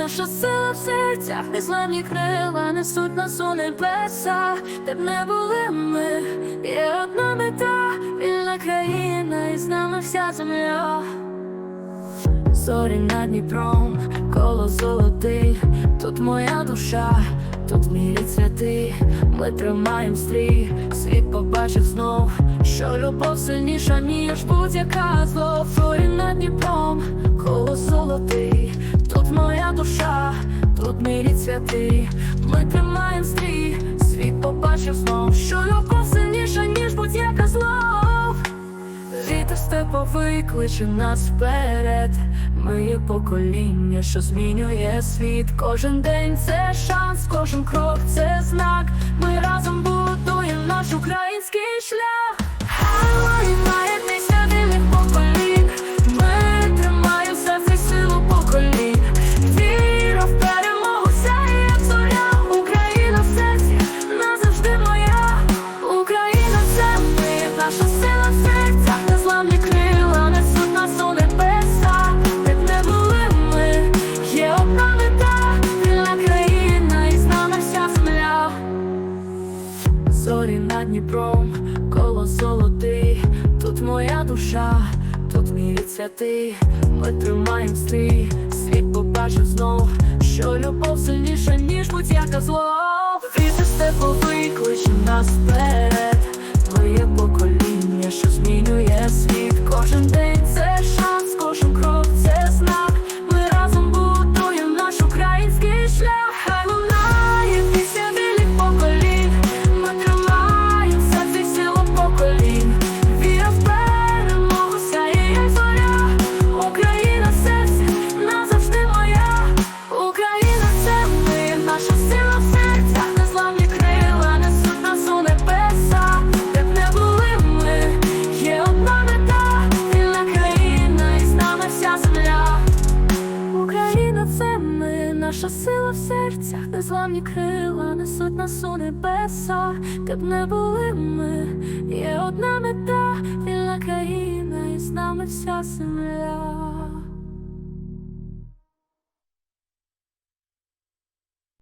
наша сила в серцях, незламні крила несуть нас у небеса, де б не були ми, є одна мета, вільна країна, і з нами вся земля. Зорі над Дніпром, коло золотий, тут моя душа, тут мій рід святий, ми тримаєм стрій, світ побачив знов, що любов сильніша, ніж будь-яка зло. Зорі над Дніпром, святий, ми тримаєм стрій, світ побачив знов, що любов сильніша, ніж будь-яка зло. Вітер степовий кличе нас вперед. Ми покоління, що змінює світ. Кожен день це шанс, кожен крок це знак. Ми разом будуємо наш український шлях. Зорі над Дніпром, коло золотий, тут моя душа, тут мій від святий, ми тримаєм стрій, світ побачив знов, що любов сильніша, ніж будь-яка зло. Вітер степовий кличе нас вперед, наша сила в серцях, незламні крила несуть нас у небеса, де б не були ми, є одна мета, вільна країна, і з нами вся земля.